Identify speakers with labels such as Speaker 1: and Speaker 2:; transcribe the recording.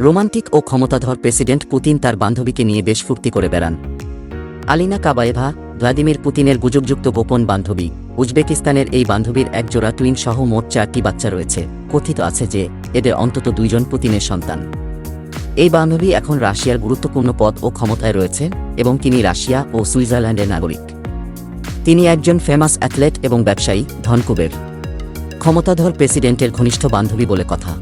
Speaker 1: Romantic ও ক্ষমতাধর president Putin তার বান্ধবীকে নিয়ে বেশ ফুর্তি করে বেড়ান। আলিনা কাবায়েভা, ভ্লাদিমির পুতিনের গুজবযুক্ত গোপন বান্ধবী। উজবেকিস্তানের এই বান্ধবীর একজোড়া টুইন সহ মোট চারটি বাচ্চা রয়েছে। কথিত আছে যে, এদের অন্তত দুইজন পুতিনের সন্তান। এই বান্ধবী এখন রাশিয়ার গুরুত্বপূর্ণ পদ ও ক্ষমতায় রয়েছে এবং তিনি রাশিয়া ও সুইজারল্যান্ডের নাগরিক। তিনি একজন ফেমাস অ্যাথলেট এবং ব্যবসায়ী, ধনকুবের। ক্ষমতাধর প্রেসিডেন্টের ঘনিষ্ঠ বান্ধবী বলে কথা।